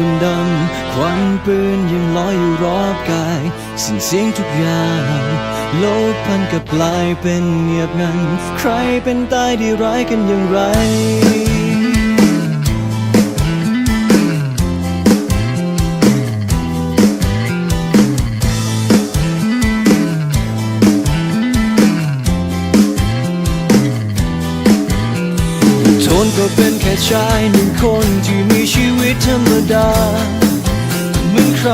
ฝุ่นดำควันปืนยังลอยอยู่รอบกายสิ่งเสียงทุกอย่างโลกพันกับกลายเป็นเงียบงัน ใครเป็นตายดีร้ายกันอย่างไร เป็นแค่ชายหนึ่งคนที่มีชีวิตธรรมดาเหมือนใคร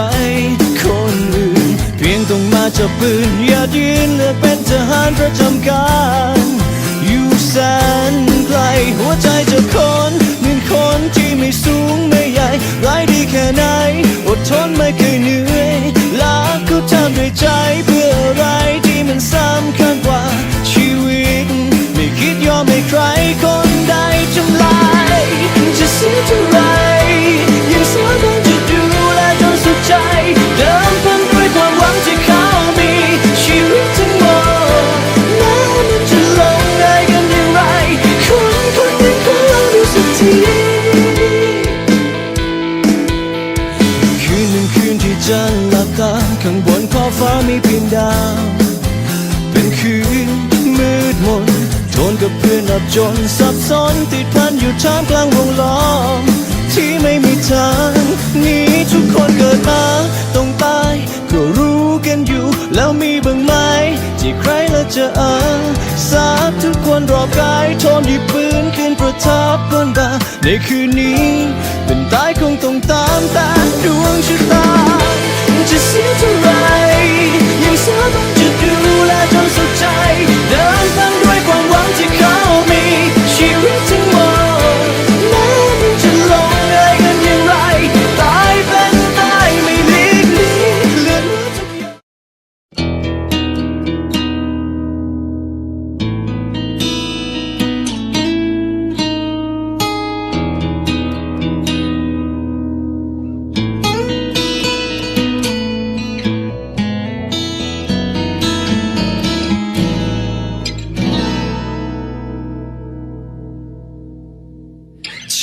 คนอื่น เพียงต้องมาจับปืนอย่ายืนและเป็นทหารประจำการอยู่แสนไกลหัวใจจะคนหนึ่งคนที่ไม่สูงไม่ใหญ่ไร้ดีแค่ไหน อดทนไม่เคยเหนื่อย สับจนสับสนติดพันอยู่ชามกลางวงล้อม ที่ไม่มีทางนี้ทุกคนเกิดมาต้องตายก็รู้กันอยู่ แล้วมีบ้างไหมที่ใครละจะอาสาทุกคนรอบกายทนหยิบปืนขึ้นประทับบนบ่าในคืนนี้ เป็นตายคงต้องตามตาดวงชะตาจะเสียเท่าไรยังสามารถจะดูแลจนสุดใจ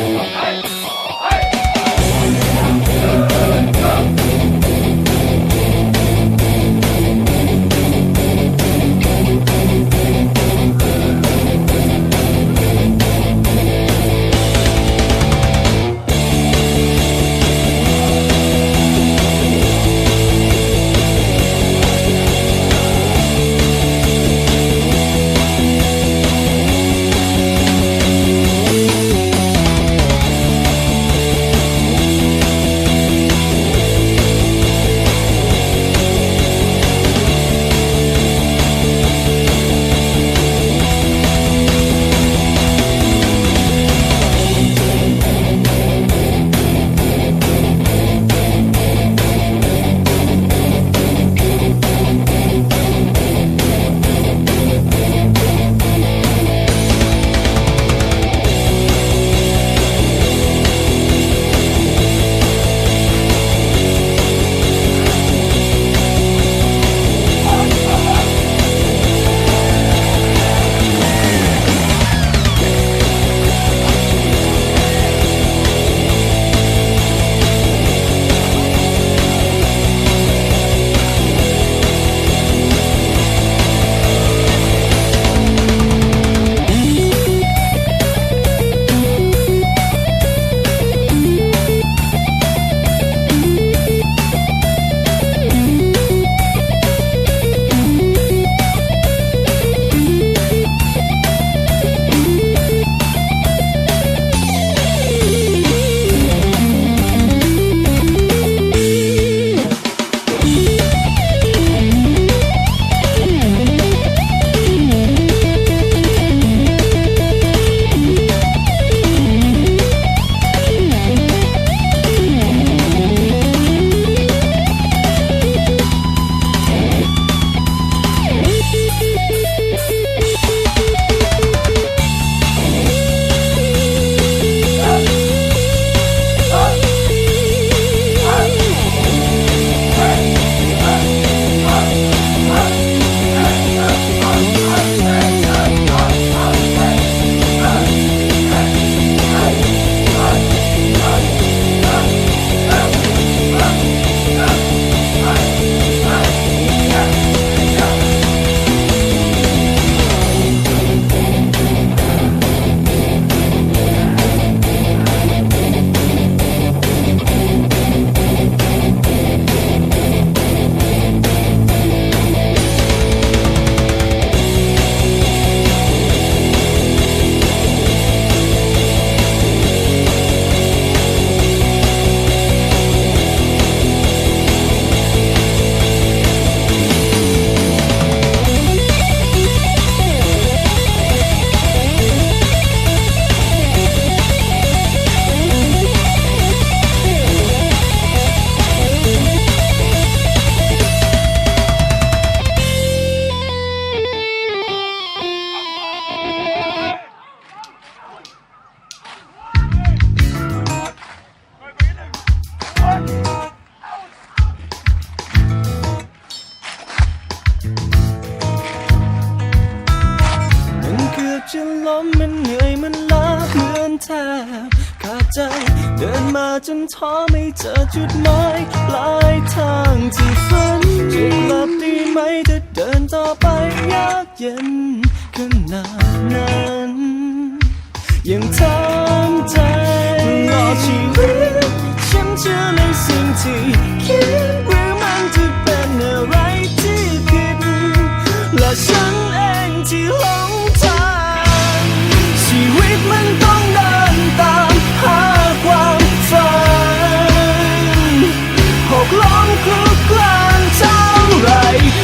ข จอจุดหมายปลายทางที่ฝันจะกลับดีไหมถ้าเดินต่อไปยากเย็นขนาดนั้นยังทำใจรอชีวิตฉันเชื่อในสิ่งที่คิดหรือมันจะเป็นอะไรที่ผิดและฉันเองที่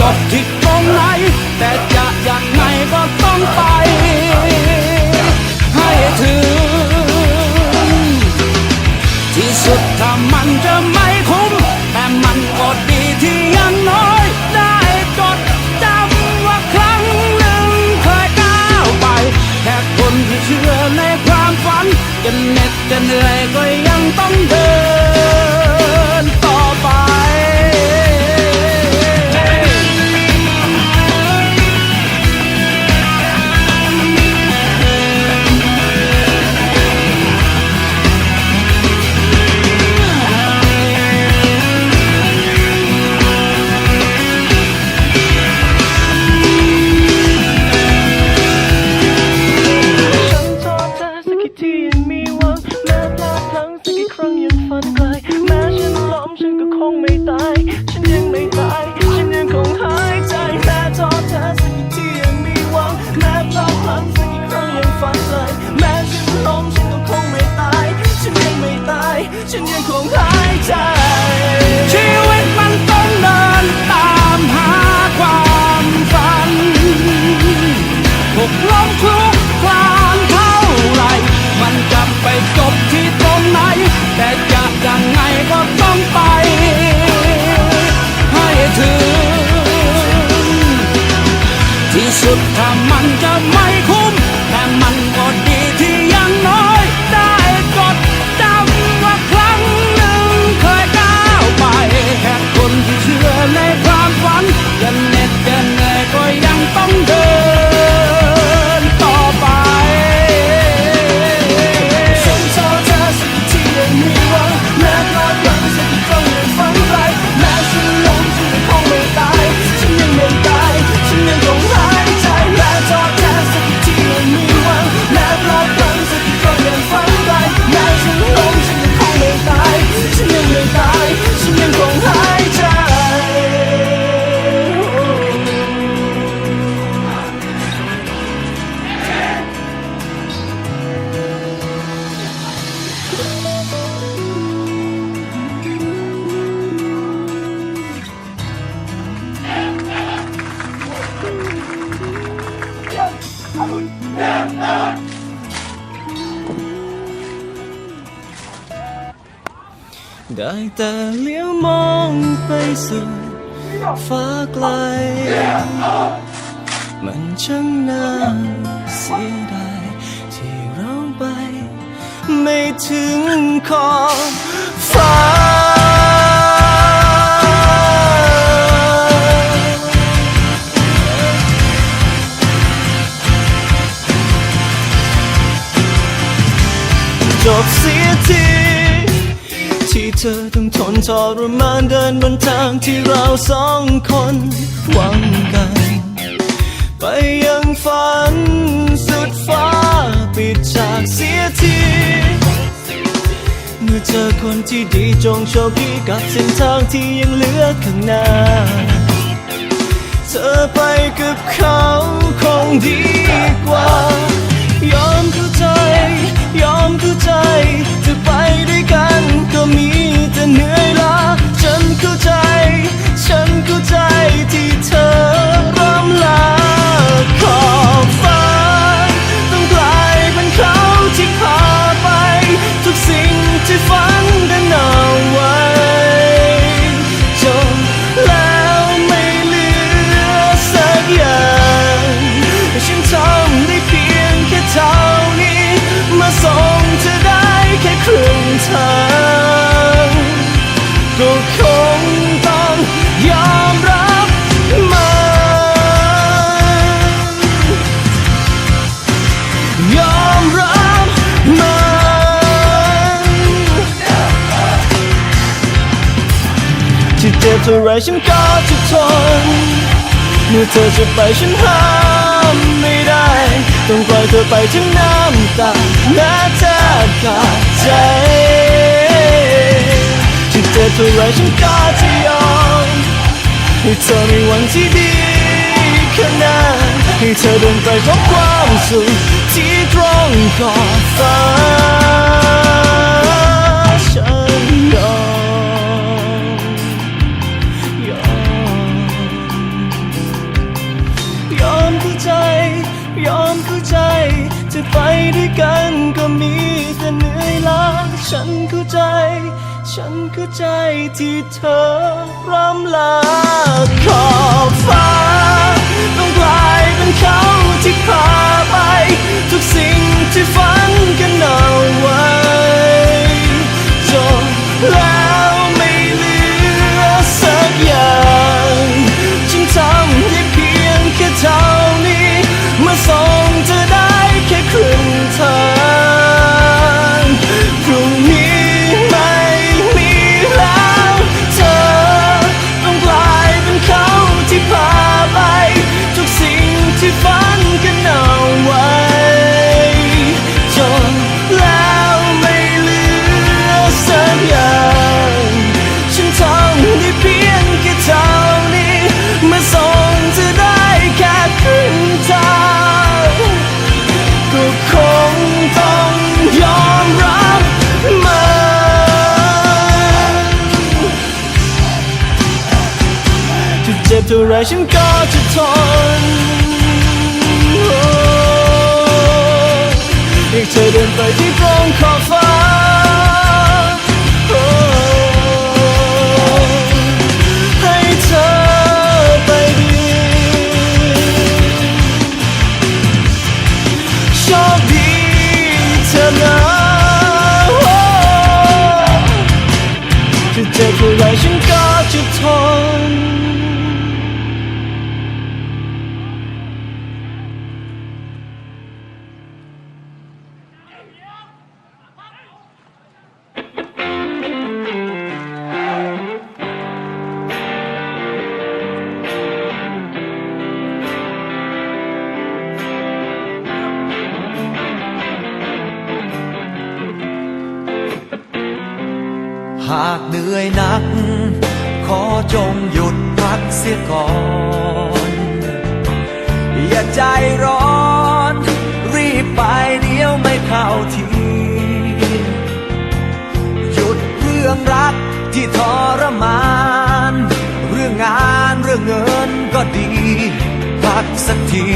กบผิดตรงไหน แต่จะยังไงก็ต้องไป how บเสียที ที่เธอต้องทนทรมานเดินบนทางที่เราสองคนหวังกัน ไปยังฝันสุดฟ้าปิดฉากเสียทีเมื่อเจอคนที่ดีจงโชคดีกับเส้นทางที่ยังเหลือข้างหน้า เธอไปกับเขาคงดีกว่ายอม ใจ ยอมเข้าใจ จะไปด้วยกันก็มีแต่เหนื่อยล้าฉันเข้าใจ ฉันเข้าใจที่เธอร่ำลาขอบฟ้า ฉันก็จะทน เมื่อเธอจะไปฉันห้ามไม่ได้ ต้องปล่อยเธอไปทั้งน้ำตาแม้แทบขาดใจที่เจ็บเท่าไรฉันก็จะยอมให้เธอมีวันที่ดีข้างหน้าให้เธอเดินไปพบความสุขที่ตรงขอบฟ้าฉัน ไปด้วยกันก็มีแต่เหนื่อยล้าฉันเข้าใจ ฉันเข้าใจที่เธอร่ำลาขอบฟ้าต้องกลายเป็นเขาที่พาไป ทุกสิ่งที่ฝันกันเอาไว้ ร้อน รีบไปเดี๋ยวไม่เข้าที หยุดเรื่องรักที่ทรมาน เรื่องงานเรื่องเงินก็ดี พักสักที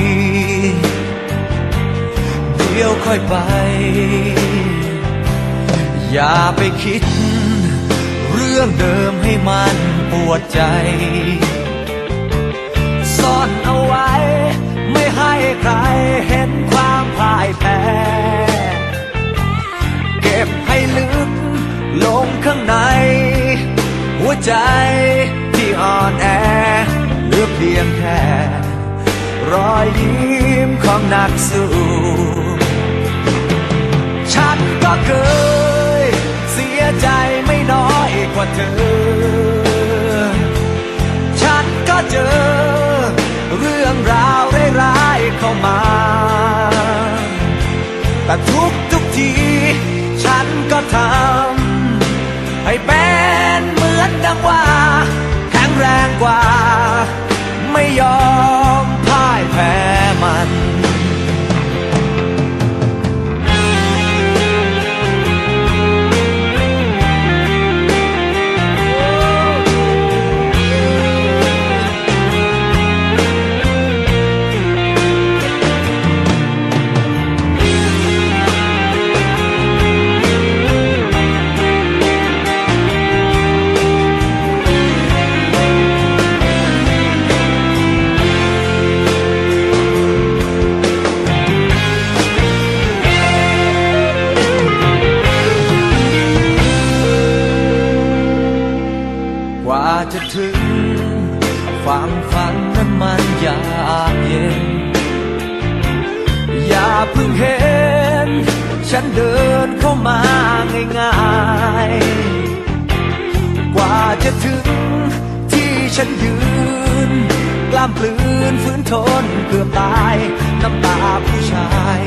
เดี๋ยวค่อยไป อย่าไปคิด เรื่องเดิมให้มันปวดใจ ซ่อนเอาไว้ ให้ใครเห็นความพ่ายแพ้ เก็บให้ลึกลงข้างใน หัวใจที่อ่อนแอเหลือเพียงแค่ รอยยิ้มของนักสู้ฉันก็เคยเสียใจไม่น้อยกว่าเธอี ฉันก็ทำ ฉันยืน กล้ามปลื้นฝืนทนเพื่อตาย น้ำตาผู้ชาย